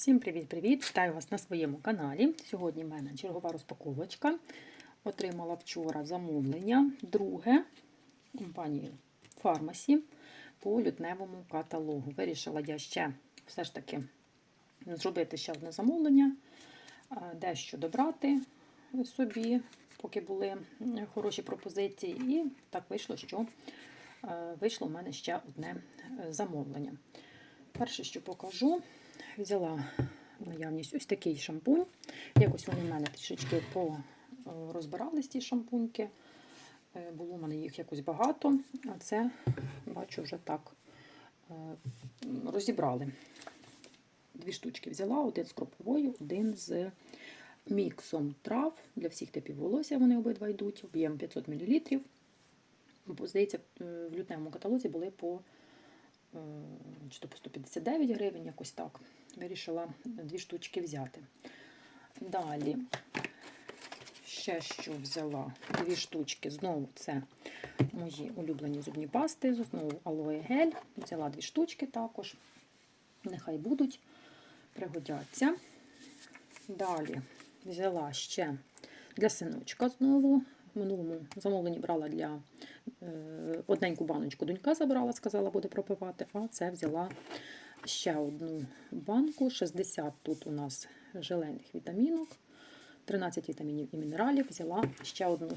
Всім привіт-привіт! Вітаю вас на своєму каналі. Сьогодні в мене чергова розпаковочка. Отримала вчора замовлення друге компанії Фармасі по лютневому каталогу. Вирішила я ще все ж таки зробити ще одне замовлення, е, дещо добрати собі, поки були хороші пропозиції. І так вийшло, що е, вийшло в мене ще одне е, замовлення. Перше, що покажу, взяла наявність ось такий шампунь. Якось вони в мене трішечки порозбирались ті шампуньки. Е, Було в мене їх якось багато, а це, бачу, вже так е, розібрали. Дві штучки взяла, один з кроповою, один з міксом трав. Для всіх типів волосся вони обидва йдуть, об'єм 500 мл. Здається, в лютневому каталозі були по е, чи то по 159 гривень, якось так. Вирішила дві штучки взяти. Далі, ще що взяла дві штучки. Знову це мої улюблені зубні пасти. Знову алоe гель. Взяла дві штучки також. Нехай будуть, пригодяться. Далі взяла ще для синочка знову. Минулому замовленні брала для е, одненьку баночку. Донька забрала, сказала, буде пропивати, а це взяла ще одну банку. 60 тут у нас желейних вітамінок, 13 вітамінів і мінералів. Взяла ще одну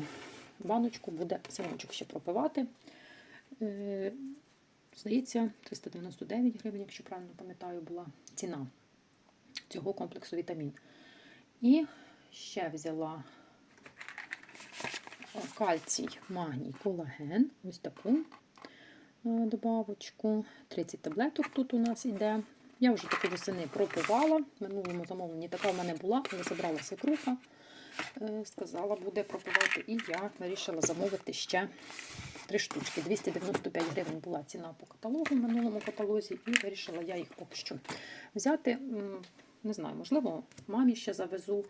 баночку, буде синочок ще пропивати. Е, Здається, 399 гривень, якщо правильно пам'ятаю, була ціна цього комплексу вітамін. І ще взяла кальцій, магній, колаген. Ось таку е, добавочку. 30 таблеток тут у нас іде. Я вже таку восени пропивала. В минулому замовленні така в мене була, але забрала свекруха. Е, Сказала, буде пропивати. І я вирішила замовити ще три штучки. 295 гривень була ціна по каталогу в минулому каталозі, і вирішила я їх поки що взяти. Не знаю, можливо, мамі ще завезу,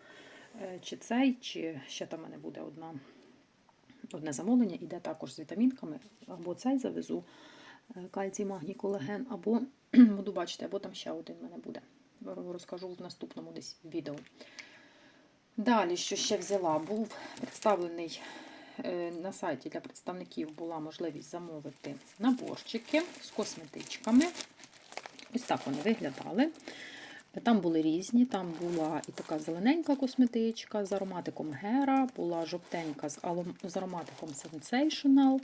е, чи цей, чи ще там в мене буде одна, одне замовлення, іде також з вітамінками. Або цей завезу е, кальцій, магній, колаген, або буду бачити, або там ще один в мене буде. Розкажу в наступному десь відео. Далі, що ще взяла, був представлений е, на сайті для представників була можливість замовити наборчики з косметичками. Ось так вони виглядали. Там були різні, там була і така зелененька косметичка з ароматиком Гера, була жовтенька з ароматиком Sensational.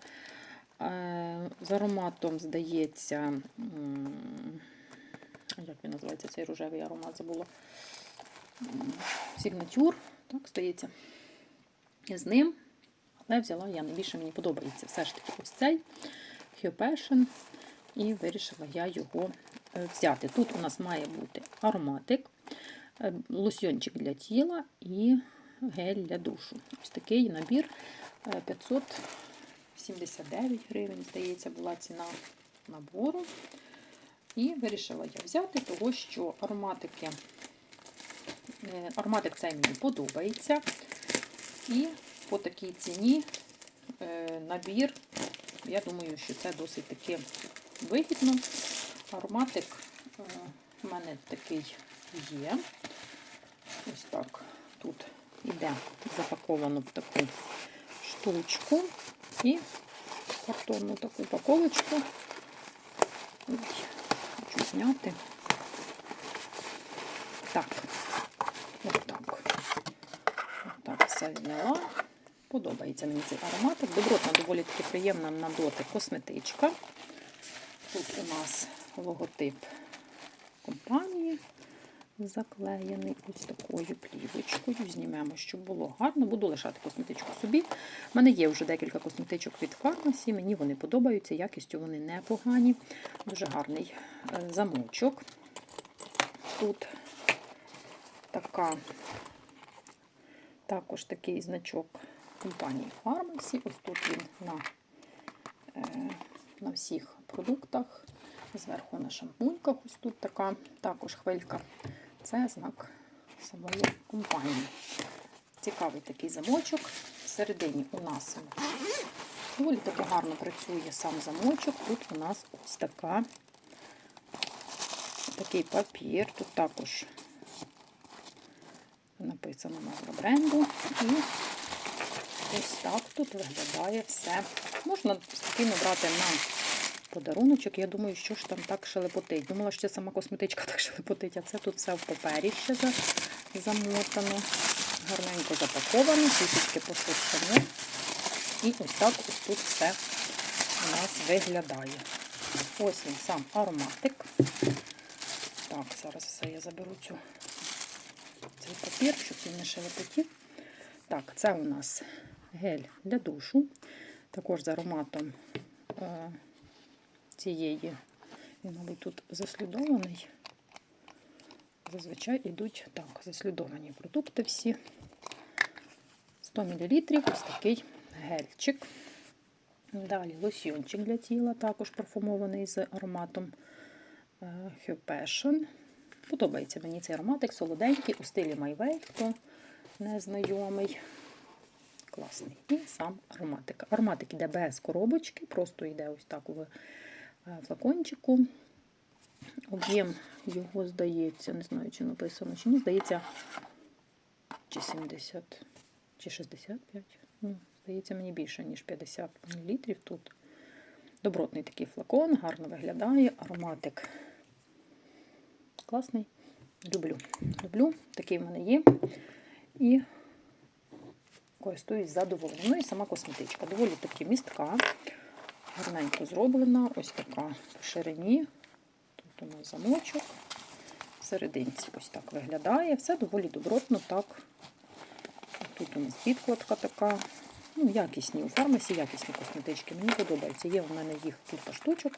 Е, З ароматом, здається, як він називається цей рожевий аромат, забула. Сігнатюр, так, здається. І з ним, але взяла я найбільше мені подобається все ж таки ось цей Hue Passion. І вирішила я його взяти. Тут у нас має бути ароматик, е, лосьйончик для тіла і гель для душу. Ось такий набір е, 579 гривень, здається, була ціна набору. І вирішила я взяти, того, що ароматики, е, ароматик цей мені подобається. І по такій ціні е, набір, я думаю, що це досить таки вигідно. Ароматик е, в мене такий є. Ось так. Тут іде запаковано в таку штучку і картонну таку упаковочку. Хочу зняти. Так, отак. Отак все зняла. Подобається мені цей ароматик. Добротна, доволі таки приємна на дотик косметичка. Тут у нас логотип компанії заклеєний ось такою плівочкою. Знімемо, щоб було гарно. Буду лишати косметичку собі. У мене є вже декілька косметичок від фармасі. Мені вони подобаються, якістю вони непогані. Дуже гарний е, замочок. Тут така, також такий значок компанії Фармасі. Ось тут він на е, на всіх продуктах. Зверху на шампуньках ось тут така також хвилька. Це знак самої компанії. Цікавий такий замочок. Всередині у нас доволі таки гарно працює сам замочок. Тут у нас ось така такий папір. Тут також написано назва бренду. І ось так тут виглядає все. Можна спокійно брати на подаруночок. Я думаю, що ж там так шелепотить. Думала, що сама косметичка так шелепотить, а це тут все в папері ще замотано. Гарненько запаковано, трішечки посвячено. І ось так ось тут все у нас виглядає. Ось він сам ароматик. Так, зараз все я заберу цю, цей папір, щоб він не шелепотів. Так, це у нас гель для душу. Також з ароматом е, цієї, він, мабуть, тут заслідований. Зазвичай йдуть так, заслідовані продукти всі. 100 мл ось такий гельчик. Далі лосьйончик для тіла, також парфумований з ароматом е, Passion. Подобається мені цей ароматик, солоденький, у стилі Майвей, хто не знайомий. Класний. І сам ароматик. Ароматик йде без коробочки, просто йде ось так в флакончику. Об'єм його здається, не знаю, чи написано, чи ні, здається, чи 70, чи 65. Ну, здається, мені більше, ніж 50 мл тут. Добротний такий флакон, гарно виглядає, ароматик класний. Люблю. Люблю, такий в мене є. І користуюсь задоволенням. Ну і сама косметичка. Доволі таки містка, гарненько зроблена, ось така по ширині. Тут у нас замочок. В серединці ось так виглядає. Все доволі добротно, так. Тут у нас підкладка така. Ну, якісні у фармасі, якісні косметички. Мені подобається. Є в мене їх кілька штучок.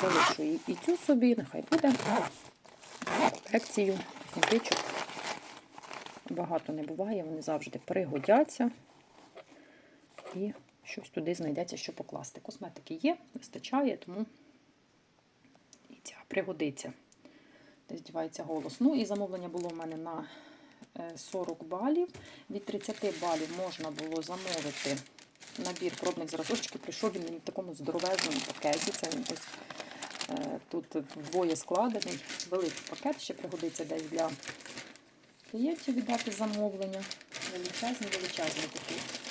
Залишу і цю собі, нехай буде. Колекцію косметичок. Багато не буває, вони завжди пригодяться. І щось туди знайдеться, що покласти. Косметики є, вистачає, тому і ця пригодиться. Десь дівається голос. Ну і замовлення було в мене на е, 40 балів. Від 30 балів можна було замовити набір пробних зразочків. Прийшов він мені в такому здоровезному пакеті. Це він ось е, тут вдвоє складений. Великий пакет ще пригодиться десь для клієнтів віддати замовлення. Величезний, величезний такий.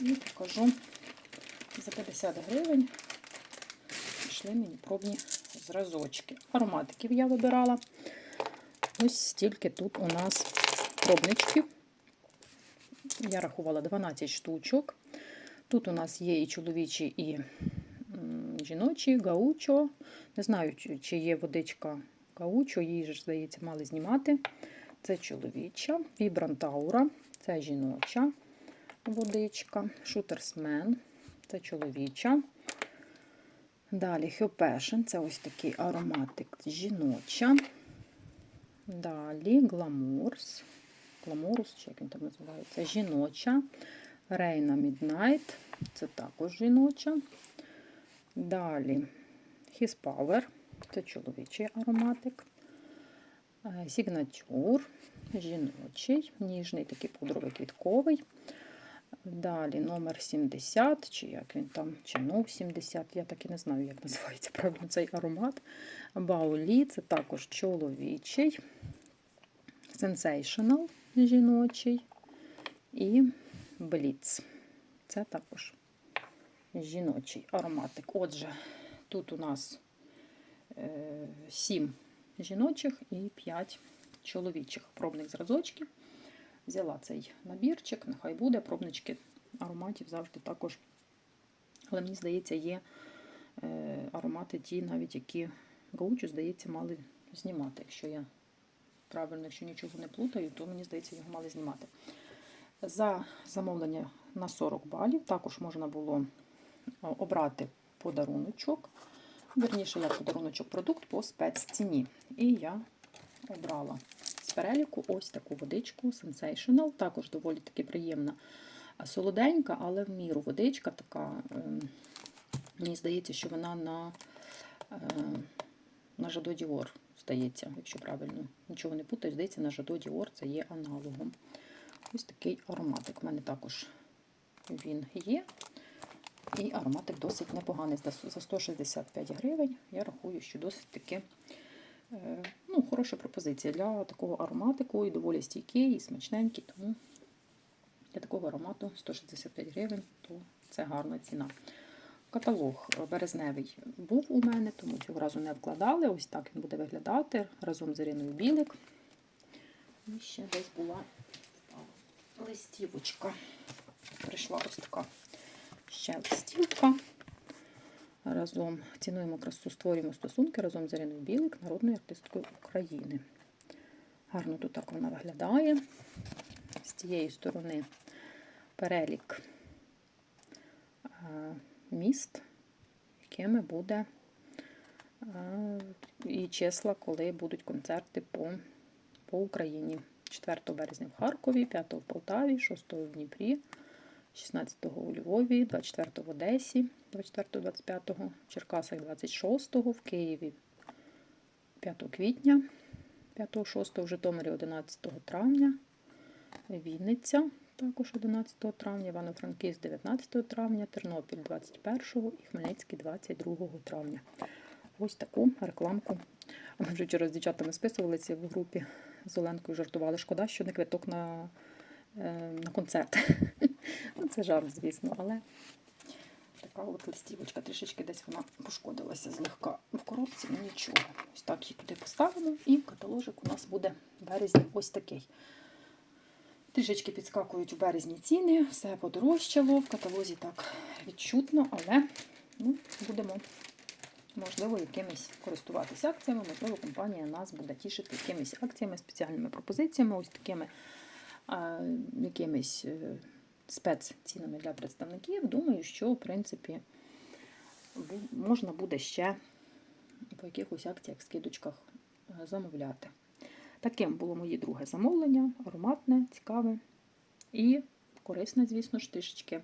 І покажу за 50 гривень. Пішли мені пробні зразочки. Ароматиків я вибирала. Ось стільки тут у нас пробничків. Я рахувала 12 штучок. Тут у нас є і чоловічі, і жіночі, гаучо. Не знаю, чи є водичка гаучо, її ж, здається, мали знімати. Це чоловіча, вібрантаура, це жіноча водичка, шутерсмен, це чоловіча. Далі Хьопешен, це ось такий ароматик жіноча. Далі Гламурс. Гламурус, чи як він там називається, жіноча. Рейна Midnight, це також жіноча. Далі His Power, це чоловічий ароматик. Сігнатюр, жіночий, ніжний, такий пудровий квітковий. Далі номер 70, чи як він там, чи ну 70, я так і не знаю, як називається правильно цей аромат. Баулі, це також чоловічий, Sensational жіночий і Бліц. Це також жіночий ароматик. Отже, тут у нас е, 7 жіночих і 5 чоловічих пробних зразочків. Взяла цей набірчик, нехай буде, пробнички ароматів завжди також. Але мені здається, є е, аромати ті, навіть які Гаучу, здається, мали знімати. Якщо я правильно, якщо нічого не плутаю, то мені здається, його мали знімати. За замовлення на 40 балів також можна було е, обрати подаруночок. Вірніше, як подаруночок продукт по спецціні. І я обрала переліку ось таку водичку Sensational. Також доволі таки приємна, солоденька, але в міру водичка така. ем, Мені здається, що вона на, е, на Жадо Діор здається, якщо правильно нічого не путаю, здається, на Жадо Діор це є аналогом. Ось такий ароматик. У мене також він є. І ароматик досить непоганий. За 165 гривень. Я рахую, що досить таки Е, Хороша пропозиція для такого ароматику і доволі стійкий, і смачненький, тому для такого аромату 165 гривень, то це гарна ціна. Каталог березневий був у мене, тому цього разу не вкладали. Ось так він буде виглядати разом з Іриною Білик. І ще десь була листівочка. Прийшла ось така ще листівка. Разом цінуємо красу, створюємо стосунки разом з Іриною Білик, народною артисткою України. Гарно тут так вона виглядає. З цієї сторони перелік міст, якими буде і числа, коли будуть концерти по, по Україні. 4 березня в Харкові, 5 в Полтаві, 6 в Дніпрі, 16 у Львові, 24 в Одесі, 24, 25-го, в Черкасах 26-го, в Києві 5 квітня, 5-6 в Житомирі 11 травня, Вінниця також 11 травня, Івано-Франківськ 19 травня, Тернопіль 21 і Хмельницький 22 травня. Ось таку рекламку. Ми вже вчора з дівчатами списувалися в групі з Оленкою жартували. Шкода, що не квиток на, е, на концерт. Ну, Це жарт, звісно, але така от листівочка. Трішечки десь вона пошкодилася злегка в коробці, ну нічого. Ось так її туди поставимо, і каталожик у нас буде в березні ось такий. Трішечки підскакують у березні ціни, все подорожчало, в каталозі так відчутно, але ну, будемо, можливо, якимись користуватися акціями, можливо, компанія нас буде тішити якимись акціями, спеціальними пропозиціями, ось такими а, якимись е, спеццінами для представників. Думаю, що, в принципі, можна буде ще по якихось акціях, скидочках е, замовляти. Таким було моє друге замовлення, ароматне, цікаве і корисне, звісно ж, трішечки.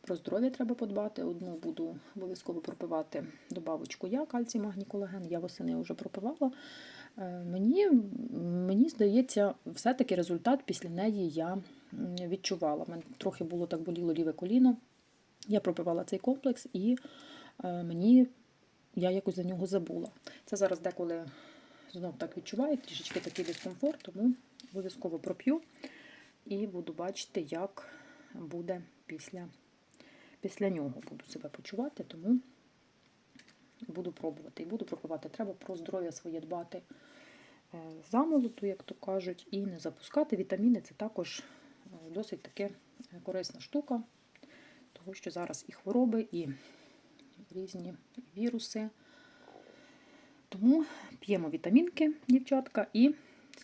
Про здоров'я треба подбати. Одну буду обов'язково пропивати добавочку я, кальцій, магній, колаген. Я восени вже пропивала. Е, Мені, мені здається, все-таки результат після неї я відчувала. Мене трохи було так боліло ліве коліно. Я пропивала цей комплекс і е, мені я якось за нього забула. Це зараз деколи знов так відчуваю, трішечки такий дискомфорт, тому обов'язково проп'ю і буду бачити, як буде після, після нього буду себе почувати, тому буду пробувати. І буду пробувати. Треба про здоров'я своє дбати е, замолоту, як то кажуть, і не запускати. Вітаміни це також досить таки корисна штука, тому що зараз і хвороби, і різні віруси. Тому п'ємо вітамінки, дівчатка, і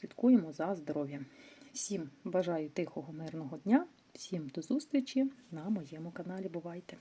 слідкуємо за здоров'ям. Всім бажаю тихого, мирного дня, всім до зустрічі на моєму каналі. Бувайте!